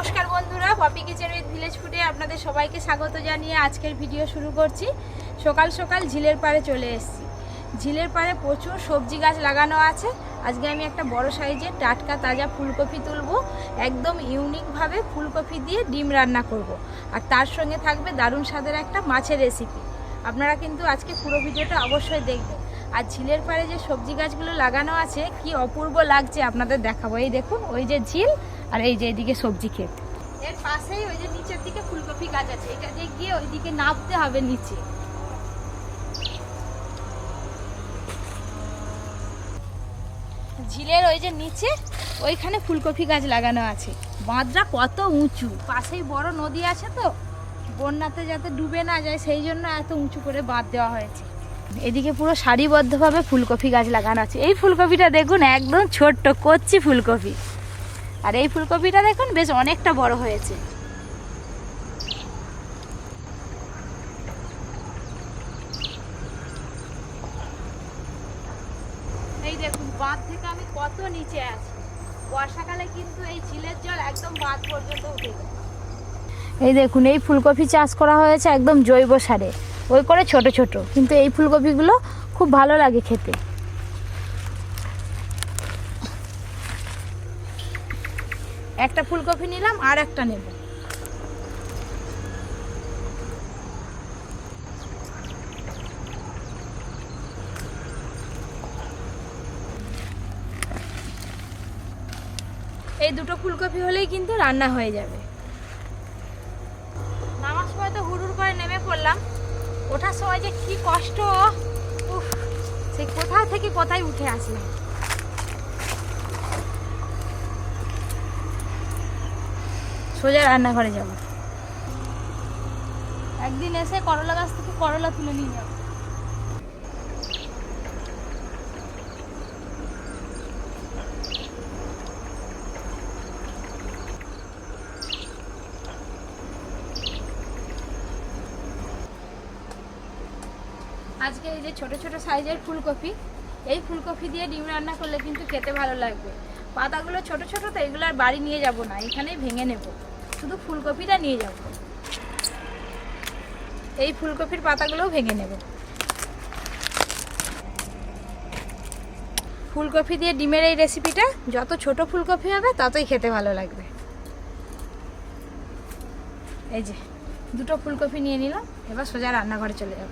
নমস্কার বন্ধুরা poppy kitchen with village ফুডে আপনাদের সবাইকে স্বাগত জানিয়ে আজকের ভিডিও শুরু করছি। সকাল সকাল ঝিলের পাড়ে চলে এসেছি। ঝিলের পাড়ে প্রচুর সবজি গাছ লাগানো আছে। আজকে আমি একটা বড় সাইজের টাটকা তাজা ফুলকপি তুলবো। একদম ইউনিকভাবে ফুলকপি দিয়ে ডিম রান্না করব। আর তার সঙ্গে থাকবে দারুণ স্বাদের একটা মাছের রেসিপি আপনারা কিন্তু আজকে পুরো ভিডিওটা অবশ্যই দেখবেন। আর ঝিলের পাড়ে যে সবজি গাছগুলো লাগানো আছে, কি অপূর্ব লাগছে আপনাদের দেখাবো। এই দেখুন, ওই যে ঝিল আর এই যে এদিকে সবজি ক্ষেত। এর পাশেই ওই যে নিচের দিকে ফুলকপি গাছ আছে, এটা দিয়ে গিয়ে ওইদিকে নামতে হবে নিচে। ঝিলের ওই যে নিচে, ওইখানে ফুলকপি গাছ লাগানো আছে। বাঁধটা কত উঁচু, পাশেই বড় নদী আছে তো, বন্যাতে যাতে ডুবে না যায়, সেই জন্য এত উঁচু করে বাঁধ দেওয়া হয়েছে। এদিকে পুরো সারিবদ্ধভাবে ফুলকপি গাছ লাগানো আছে। এই ফুলকপিটা দেখুন, একদম ছোট্ট কচ্ছি ফুলকপি। আর এই ফুলকপিটা দেখুন, বেশ অনেকটা বড় হয়েছে। এই দেখুন, বাঁধ থেকে আমি কত নিচে আছি। বর্ষাকালে কিন্তু এই ঝিলের জল একদম বাঁধ পর্যন্ত উঠে এই দেখুন, এই ফুলকপি চাষ করা হয়েছে একদম জৈব সারে। ওই করে ছোট ছোট। কিন্তু এই ফুলকপিগুলো খুব ভালো লাগে খেতে। একটা ফুলকপি নিলাম আর একটা নেব। এই দুটো ফুলকপি হলেই কিন্তু রান্না হয়ে যাবে নামার সময় তো হুড়ুর করে নেমে পড়লাম ওঠার সময় যে কি কষ্ট। সেই কোথা থেকে কোথায় উঠে আসে সোজা রান্নাঘরে যাব। একদিন এসে করলা গাছ থেকে করলা তুলে নিয়ে যাব। আজকে এই যে ছোট ছোট সাইজের ফুলকপি, এই ফুলকপি দিয়ে ডিম রান্না করলে কিন্তু খেতে ভালো লাগবে। পাতাগুলো ছোট ছোট, তো এগুলো আর বাড়ি নিয়ে যাব না, এখানেই ভেঙে নেব। শুধু ফুলকপিটা নিয়ে যাব। এই ফুলকপির পাতাগুলোও ভেঙে নেব। ফুলকপি দিয়ে ডিমের এই রেসিপিটা যত ছোট ফুলকপি হবে, ততই খেতে ভালো লাগবে। এই যে, দুটো ফুলকপি নিয়ে নিলাম, এবার সোজা রান্নাঘরে চলে যাব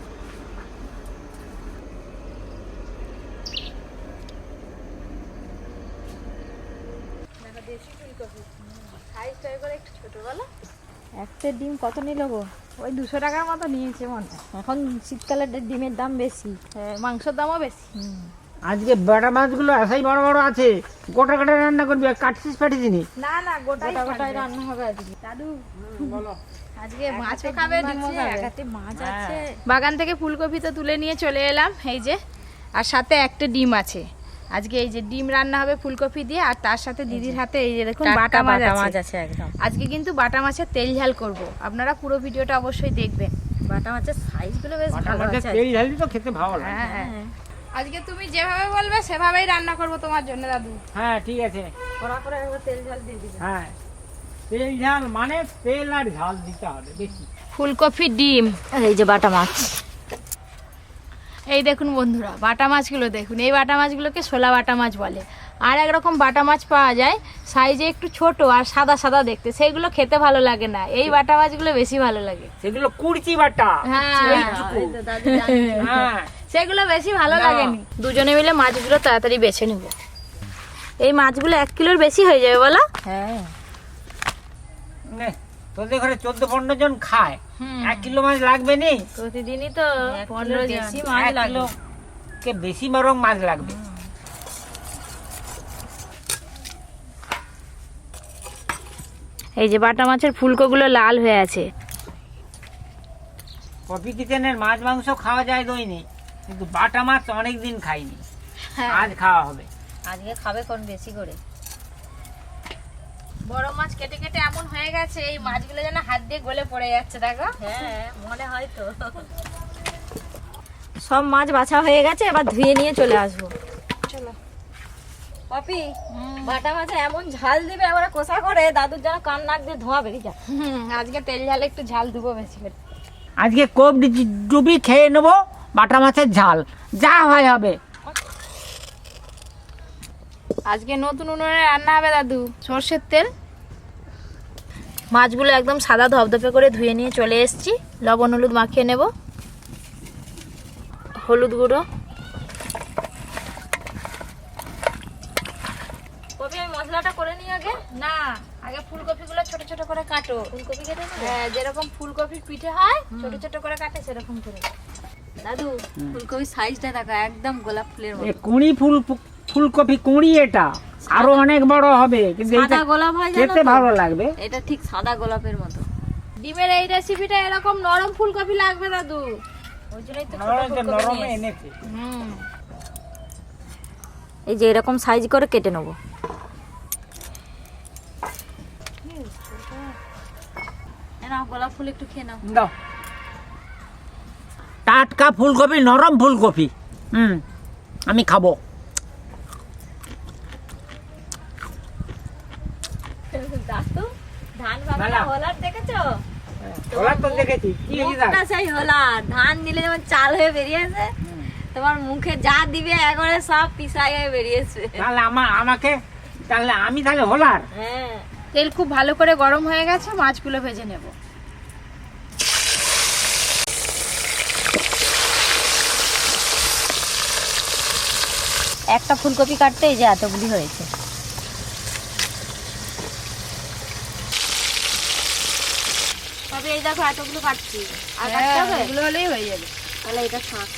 দেখো দেশি ফুলকপি সাইজটা করে একটু ছোট বলো একটা ডিম কত নিল গো? ওই দুশো টাকার মতো নিয়েছে মনে এখন শীতকালে ডিমের দাম বেশি। হ্যাঁ, মাংসের দামও বেশি। আজকে বাটা মাছগুলো এসাই বড় বড় আছে গোটা গোটা রান্না করবি আর কাটছিস পাঠিয়েছি নি? না না গোটা গোটাই রান্না হবে আজকে। দাদু বলো। আজকে মাছও খাবে ডিমও খাবে। মাছ আছে। বাগান থেকে ফুলকপি তো তুলে নিয়ে চলে এলাম এই যে। আর সাথে একটা ডিম আছে। আজকে এই যে ডিম রান্না হবে ফুলকপি দিয়ে আর তার সাথে দিদির হাতে এই যে দেখুন বাটা মাছ আছে। একদম। আজকে কিন্তু বাটা মাছের তেল ঝাল করব। আপনারা পুরো ভিডিওটা অবশ্যই দেখবেন। বাটা মাছের সাইজগুলো বেশ বাটা ভালো মাছের আছে। তেল ঝালি তো খেতে ভালো লাগে। হ্যাঁ হ্যাঁ। আজকে তুমি যেভাবে বলবে সেভাবেই রান্না করব তোমার জন্য দাদু। হ্যাঁ ঠিক আছে। কড়া করে একবার তেল ঝাল দিয়ে দিবে। হ্যাঁ। তেল ঝাল মানে তেল আর ঝাল দিতে হবে বেশি। ফুলকপি ডিম। এই যে বাটা মাছ। এই দেখুন বন্ধুরা বাটা মাছগুলো দেখুন। এই বাটা মাছগুলোকে শোলা বাটা মাছ বলে। আর একরকম বাটা মাছ পাওয়া যায় সাইজে একটু ছোট আর সাদা সাদা দেখতে। সেইগুলো খেতে ভালো লাগে না। এই বাটা মাছগুলো বেশি ভালো লাগে। সেগুলো কুড়চি বাটা। হ্যাঁ। হ্যাঁ। সেগুলো বেশি ভালো না। লাগেনি। দুজনে মিলে মাছগুলো তাড়াতাড়ি বেছে নেব। এই মাছগুলো এক কিলোর বেশি হয়ে যাবে বলো? হ্যাঁ। তোদের ঘরে চোদ্দ পনেরো জন খায়। এক কিলো মাছ লাগবে নি? প্রতিদিনই তো পনেরো বেশি মাছ কিলো কে বেশি বরং মাছ লাগবে। এই যে বাটা মাছের ফুলকোগুলো লাল হয়ে আছে। কফি কিচেনের মাছ মাংস খাওয়া যায় দৈনিক কিন্তু বাটা মাছ অনেক দিন খাইনি। হ্যাঁ। আজ খাওয়া হবে। আজকে খাবে কোন বেশি করে? বড় মাছ কেটে কেটে এমন হয়ে গেছে এই মাছগুলো যেন হাত দিয়ে গলে পড়ে যাচ্ছে দেখো। হ্যাঁ মনে হয় তো। সব মাছ বাছা হয়ে গেছে এবার ধুয়ে নিয়ে চলে আসব। চলো। পপি বাটা মাছে এমন ঝাল দিবে এবারে কষা করে দাদুর যেন কান নাক দিয়ে ধোঁয়া বেরিয়ে যায়। হুম আজকে তেল ঝালে একটু ঝাল দেবো বেশি করে। আজকে কোপ ডুবি খেয়ে নেব বাটা মাছের ঝাল যা হয় হবে। আজকে নতুন উনুনে রান্না হবে দাদু। সর্ষের তেল। মাছগুলো একদম সাদা ধপধপে করে ধুয়ে নিয়ে চলে এসেছি। লবণ হলুদ মাখিয়ে নেব। হলুদ গুঁড়ো। কবি আমি মশলাটা করে নিই আগে? না আগে ফুলকপিগুলো ছোট ছোট করে কাটো। ফুলকপি কেটে? হ্যাঁ যেরকম ফুলকপির পিঠে হয় ছোট ছোট করে কাটে সেরকম করে। দাদু ফুলকপির সাইজটা দেখো একদম গোলাপ ফুলের মতো। কুঁড়ি ফুল ফুলকপি কুঁড়ি এটা। আরও অনেক বড় হবে কিন্তু সাদা গোলাপ হয় জানো খেতে ভালো লাগবে। এটা ঠিক সাদা গোলাপের মতো। ডিমের এই রেসিপিটা এরকম নরম ফুলকপি লাগবে দাদু ওই জন্যই তো নরম যে ফুলকপি নরম নিয়ে এসেছি। এনেছে। হুম। এই যে এরকম সাইজ করে কেটে নেব। গোলাপ ফুল একটু খেয়ে নাও। দাও। টাটকা ফুলকপি নরম ফুলকপি। হুম আমি খাব দাদু ধান মেলা। বাগানে হলার দেখেছ ওরা তো দেখেছি কি হয়েছে তার? মুখটা সেই হলার ধান দিলে যেমন চাল হয়ে বেরিয়েছে তোমার মুখে যা দিবে একবারে সব পিসাই হয়ে বেরিয়েছে। তাহলে আমার আমাকে তাহলে আমি তাহলে হলার? হ্যাঁ। তেল খুব ভালো করে গরম হয়ে গেছে মাছগুলো ভেজে নেব। একটা ফুলকপি কাটতে এই যে এতগুলি হয়েছে। এই দেখো এতগুলো কাটছি। আর কাটতে হ্যাঁ, হবে? এগুলো হলেই হয়ে যাবে। তাহলে এটা থাক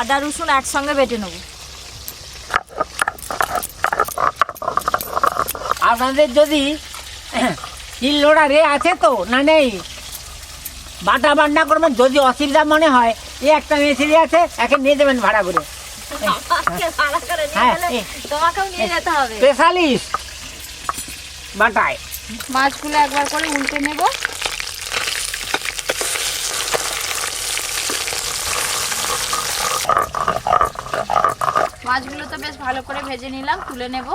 আদা রসুন একসঙ্গে বেটে নেব। আপনাদের যদি তিল লোড়া রে আছে তো না নেই বাটা বান্না করবেন যদি অসুবিধা মনে হয় এই একটা মেশিনি আছে একে নিয়ে যাবেন ভাড়া করে। হ্যাঁ, তোমাকেও নিয়ে যেতে হবে। স্পেশালিস্ট। বাটায়। মাছগুলো একবার করে উল্টে নেব। মাছগুলো তো বেশ ভালো করে ভেজে নিলাম তুলে নেব।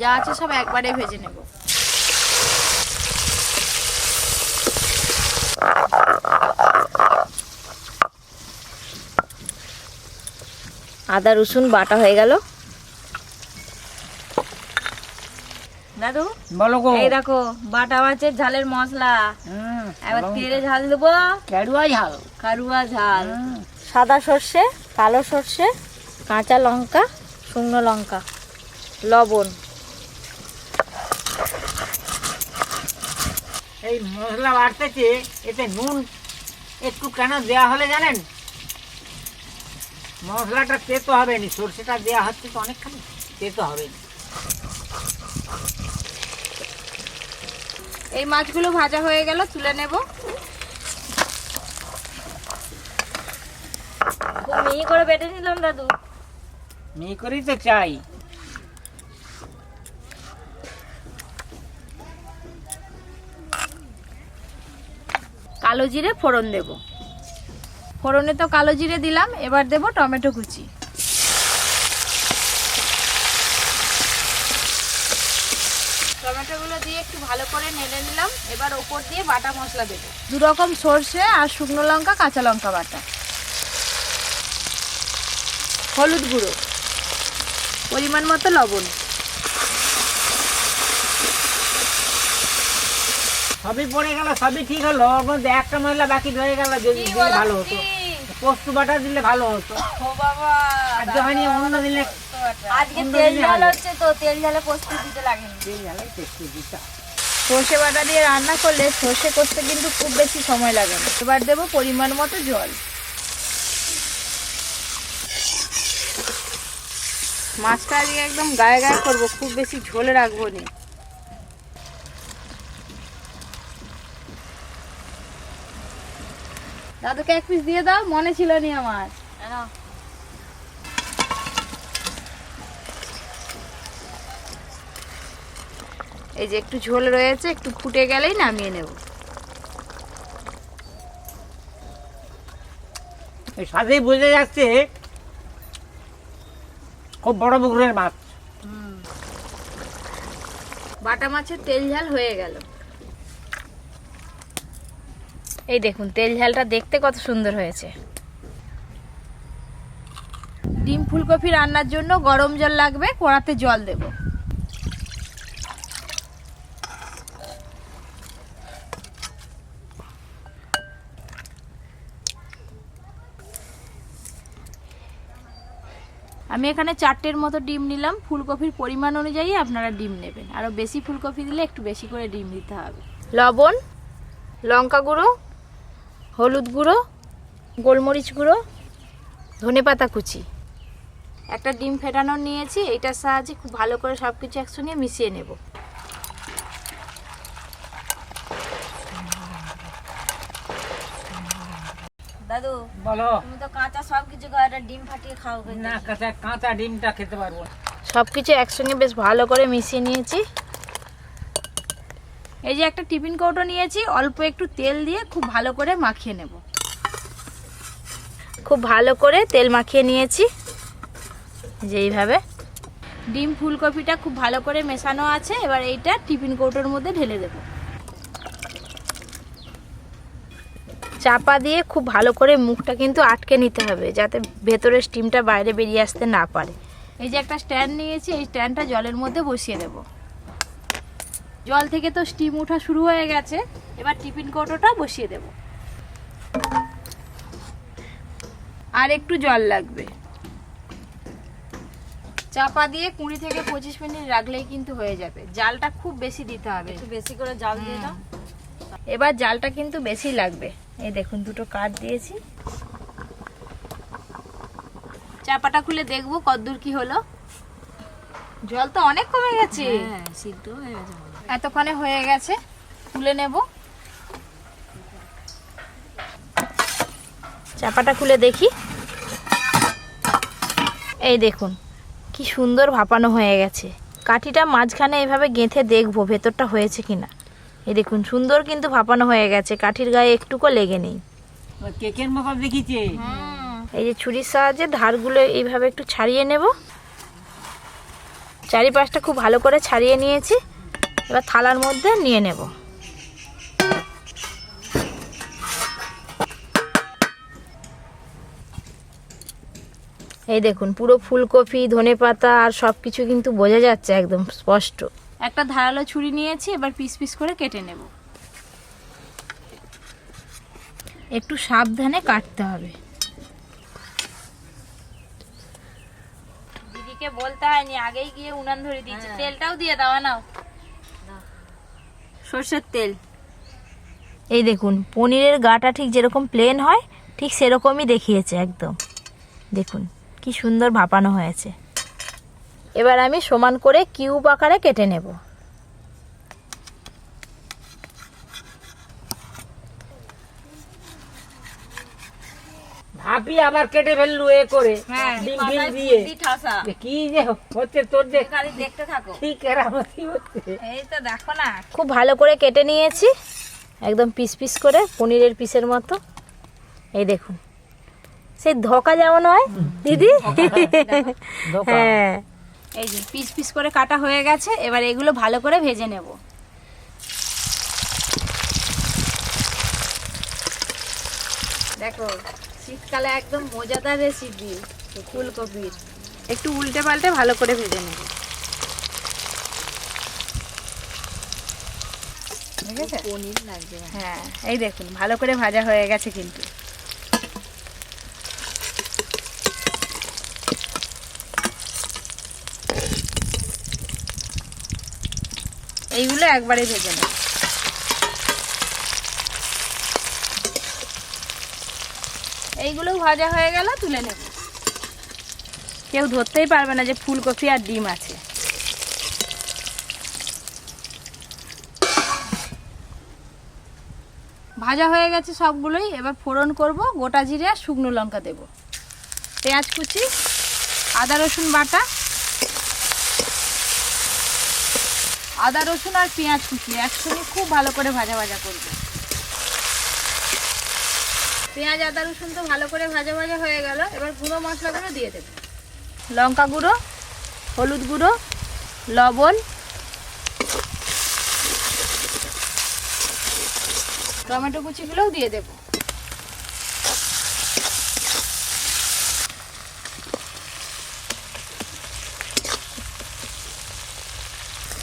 যা আছে সব একবারে ভেজে নেব। আদা রসুন বাটা হয়ে গেল। দাদু? বলো গো। এই দেখো বাটা মাছের ঝালের মশলা। এবার তেলে ঝাল দেবো। কেরুয়া ঝাল। কারুয়া ঝাল। সাদা সর্ষে কালো সর্ষে কাঁচা লঙ্কা শুকনো লঙ্কা লবণ। এই মশলা বাড়তেছে এতে নুন একটু কেন দেয়া হলে জানেন? মশলাটা তেতো হবে নি সর্ষেটা দেওয়া হচ্ছে তো অনেকখানি তেতো হবে নি। এই মাছগুলো ভাজা হয়ে গেল তুলে নেব। মিহি করে বেটে নিলাম দাদু। মেয়ে করেই তো চাই। কালো জিরে ফোড়ন দেব। ফোড়নে তো কালো জিরে দিলাম এবার দেব টমেটো কুচি টমেটোগুলো দিয়ে একটু ভালো করে নেড়ে নিলাম। এবার ওপর দিয়ে বাটা মশলা দেবো। দু রকম সর্ষে আর শুকনো লঙ্কা কাঁচা লঙ্কা বাটা। হলুদ গুঁড়ো। পরিমাণ মতো লবণ। সবই পড়ে গেল সবই ঠিক হলো। একটা মহিলা বাকি রয়ে গেল যদি দিলে ভালো হতো। পোস্ত বাটা দিলে ভালো হতো। ও বাবা আর অন্য দিলে আজকে তেল ঝাল হচ্ছে তো তেল ঝালে পোস্ত দিতে লাগেনি। তেল ঝালাই টেস্টি দিতে। সর্ষে বাটা দিয়ে রান্না করলে সর্ষে করতে কিন্তু খুব বেশি সময় লাগে না। এবার দেবো পরিমাণ মতো জল। মাছটা আজকে একদম গায়ে গায়ে করব, খুব বেশি ঝোলে রাখব নি। দাদুকে এক পিস দিয়ে দাও, মনে ছিল নি আমার। এই যে একটু ঝোল রয়েছে একটু ফুটে গেলেই নামিয়ে নেব। এই সাথেই বোঝা যাচ্ছে খুব বড় পুকুরের মাছ। বাটা মাছের তেল ঝাল হয়ে গেল। এই দেখুন তেল ঝালটা দেখতে কত সুন্দর হয়েছে। ডিম ফুলকপি রান্নার জন্য গরম জল লাগবে কড়াতে জল দেব। আমি এখানে চারটের মতো ডিম নিলাম। ফুলকপির পরিমাণ অনুযায়ী আপনারা ডিম নেবেন। আরও বেশি ফুলকপি দিলে একটু বেশি করে ডিম দিতে হবে। লবণ, লঙ্কা গুঁড়ো, হলুদ গুঁড়ো, গোলমরিচ গুঁড়ো, ধনেপাতা কুচি। একটা ডিম ফেটানো নিয়েছি, এটার সাহায্যে খুব ভালো করে সব কিছু একসঙ্গে মিশিয়ে নেব। দাদু বলো। তুমি তো কাঁচা সব কিছু ঘরে ডিম ফাটিয়ে খাও। না কাঁচা কাঁচা ডিমটা খেতে পারব সব কিছু একসঙ্গে বেশ ভালো করে মিশিয়ে নিয়েছি। এই যে একটা টিফিন কৌটো নিয়েছি অল্প একটু তেল দিয়ে খুব ভালো করে মাখিয়ে নেব। খুব ভালো করে তেল মাখিয়ে নিয়েছি যেইভাবে। ডিম ফুলকপিটা খুব ভালো করে মেশানো আছে এবার এইটা টিফিন কৌটোর মধ্যে ঢেলে দেব। চাপা দিয়ে খুব ভালো করে মুখটা কিন্তু আটকে নিতে হবে যাতে ভেতরের স্টিমটা বাইরে বেরিয়ে আসতে না পারে। এই যে একটা স্ট্যান্ড নিয়েছি এই স্ট্যান্ডটা জলের মধ্যে বসিয়ে দেব। জল থেকে তো স্টিম ওঠা শুরু হয়ে গেছে এবার টিফিন কৌটোটা বসিয়ে দেব। আর একটু জল লাগবে। চাপা দিয়ে কুড়ি থেকে পঁচিশ মিনিট রাখলেই কিন্তু হয়ে যাবে। জালটা খুব বেশি দিতে হবে। একটু বেশি করে জাল দিয়ে দাও। এবার জালটা কিন্তু বেশি লাগবে। এই দেখুন দুটো কাঠ দিয়েছি। চাপাটা খুলে দেখব কতদূর কি হলো। জল তো অনেক কমে গেছে। হ্যাঁ সিদ্ধ হয়ে গেছে। এতক্ষণে হয়ে গেছে তুলে নেব। চাপাটা খুলে দেখি। এই দেখুন কি সুন্দর ভাপানো হয়ে গেছে। কাঠিটা মাঝখানে এভাবে গেঁথে দেখব ভেতরটা হয়েছে কিনা। এই দেখুন সুন্দর কিন্তু ভাপানো হয়ে গেছে। কাঠির গায়ে একটুকু লেগে নেই। কেকের মতো দেখিছে এই যে ছুরির সাহায্যে ধারগুলো এইভাবে একটু ছাড়িয়ে নেব। চারিপাশটা খুব ভালো করে ছাড়িয়ে নিয়েছি। এবার থালার মধ্যে নিয়ে নেব। এই দেখুন পুরো ফুলকপি ধনেপাতা আর সব কিছু কিন্তু বোঝা যাচ্ছে একদম স্পষ্ট। একটা ধারালো ছুরি নিয়েছি এবার পিস পিস করে কেটে নেব। একটু সাবধানে কাটতে হবে। দিদিকে বলতে হয়নি আগেই গিয়ে উনান ধরে দিয়েছে। তেলটাও দিয়ে দাও নাও সর্ষের তেল। এই দেখুন পনিরের গাটা ঠিক যেরকম প্লেন হয় ঠিক সেরকমই দেখিয়েছে একদম। দেখুন কি সুন্দর ভাপানো হয়েছে। এবার আমি সমান করে কিউব আকারে কেটে নেব। ভাপি আবার কেটে ফেললু এ করে। হ্যাঁ, ডিম ডিম দিয়ে। ঠাসা। কি যে হচ্ছে তোর যে খালি দেখতে থাকো। কি কেরামতি হচ্ছে। এই তো দেখো না। খুব ভালো করে কেটে নিয়েছি। একদম পিস পিস করে পনিরের পিসের মতো। এই দেখুন। সেই ধোকা যেমন হয় দিদি? ধোকা। হ্যাঁ। এই যে পিস পিস করে কাটা হয়ে গেছে এবার এগুলো ভালো করে ভেজে নেব। দেখো শীতকালে একদম মজাদার রেসিপি ফুলকপির। একটু উল্টে পাল্টে ভালো করে ভেজে নেব। পনির লাগবে। হ্যাঁ। এই দেখুন ভালো করে ভাজা হয়ে গেছে কিন্তু। এইগুলো একবারে ভেজে নেব। এইগুলো ভাজা হয়ে গেল, তুলে নেব। কেউ ধরতেই পারবে না যে ফুলকপি আর ডিম আছে। ভাজা হয়ে গেছে সবগুলোই, এবার ফোড়ন করব, গোটা জিরে আর শুকনো লঙ্কা দেব। পেঁয়াজ কুচি, আদা রসুন বাটা আদা রসুন আর পেঁয়াজ কুচি একসঙ্গে খুব ভালো করে ভাজা ভাজা করব। পেঁয়াজ, আদা, রসুন তো ভালো করে ভাজা ভাজা হয়ে গেল। এবার গুঁড়ো মশলাগুলো দিয়ে দেবো। লঙ্কা গুঁড়ো, হলুদ গুঁড়ো, লবণ। টমেটো কুচিগুলোও দিয়ে দেবো।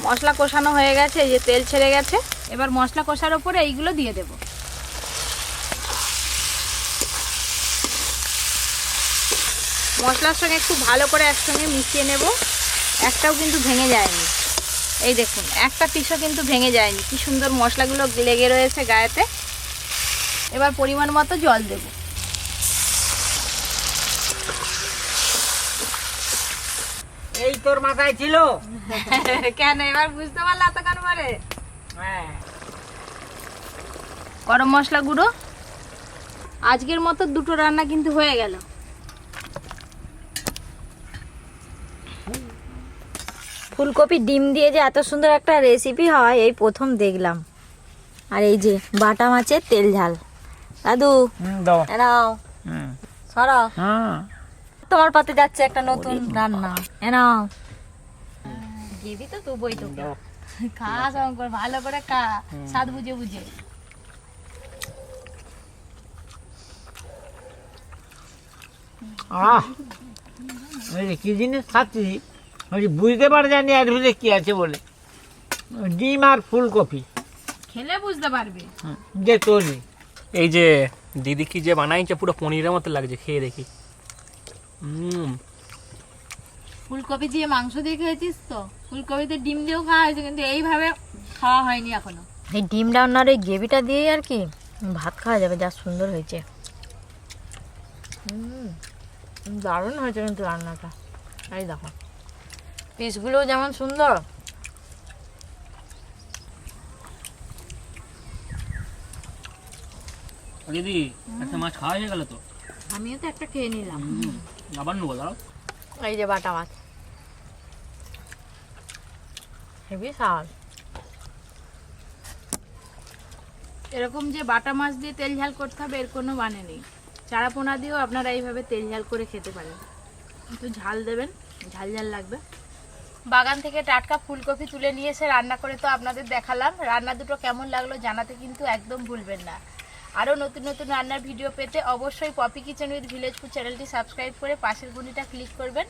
মশলা কষানো হয়ে গেছে যে তেল ছেড়ে গেছে। এবার মশলা কষার ওপরে এইগুলো দিয়ে দেব। মশলার সঙ্গে একটু ভালো করে একসঙ্গে মিশিয়ে নেব। একটাও কিন্তু ভেঙে যায়নি। এই দেখুন, একটা পিসও কিন্তু ভেঙে যায়নি। কি সুন্দর মশলাগুলো লেগে রয়েছে গায়েতে। এবার পরিমাণ মতো জল দেব। এই তোর মাথায় ছিল? কেন এবার বুঝতে পারলা তো কেন পারে? হ্যাঁ। গরম মশলা গুঁড়ো। আজকের মতো দুটো রান্না কিন্তু হয়ে গেল। ফুলকপি ডিম দিয়ে যে এত সুন্দর একটা রেসিপি হয় এই প্রথম দেখলাম। আর এই যে বাটা মাছের তেল ঝাল। দাদু হুম দাও। এ নাও। হুম। সরাও হ্যাঁ। তোমার পাতে যাচ্ছে একটা নতুন রান্না। এ নাও। দিদি তো তুবই তো খা শঙ্কর ভালো করে খা। স্বাদ বুঝে বুঝে। আহ! কি জিনিস খাচ্ছি বুঝতে পারে জানি এর ভিতরে কি আছে বলে। ডিম আর ফুলকপি। খেলে বুঝতে পারবে। যে তৈরি এই যে দিদি কি যে বানাইছে পুরো পনিরের মতো লাগছে খেয়ে দেখি। ফুলকপি দিয়ে মাংস দিয়ে খেয়েছিস তো? ফুলকপিতে ডিম দিয়েও খাওয়া হয়েছে কিন্তু এইভাবে খাওয়া হয়নি এখনও। এই ডিম ডাউনার এই গ্রেভিটা দিয়ে আর কি ভাত খাওয়া যাবে যা সুন্দর হয়েছে। দারুণ হয়েছে কিন্তু রান্নাটা। এই দেখো পিসগুলোও যেমন সুন্দর। দিদি একটা মাছ খাওয়া হয়ে গেল তো? আমিও তো একটা খেয়ে নিলাম। আবার নেব দাঁড়াও এই যে বাটা মাছ হেভি স্বাদ এরকম যে বাটা মাছ দিয়ে তেল ঝাল করতে হবে এর কোনো মানে নেই। চারা পোনা দিয়েও আপনারা এইভাবে তেল ঝাল করে খেতে পারেন। একটু ঝাল দেবেন ঝাল ঝাল লাগবে। বাগান থেকে টাটকা ফুলকপি তুলে নিয়ে এসে রান্না করে তো আপনাদের দেখালাম। রান্না দুটো কেমন লাগল জানাতে কিন্তু একদম ভুলবেন না। আরও নতুন নতুন রান্নার ভিডিও পেতে অবশ্যই Popy kitchen with village food চ্যানেলটি সাবস্ক্রাইব করে পাশের গুণিটা ক্লিক করবেন।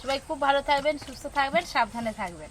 সবাই খুব ভালো থাকবেন, সুস্থ থাকবেন, সাবধানে থাকবেন।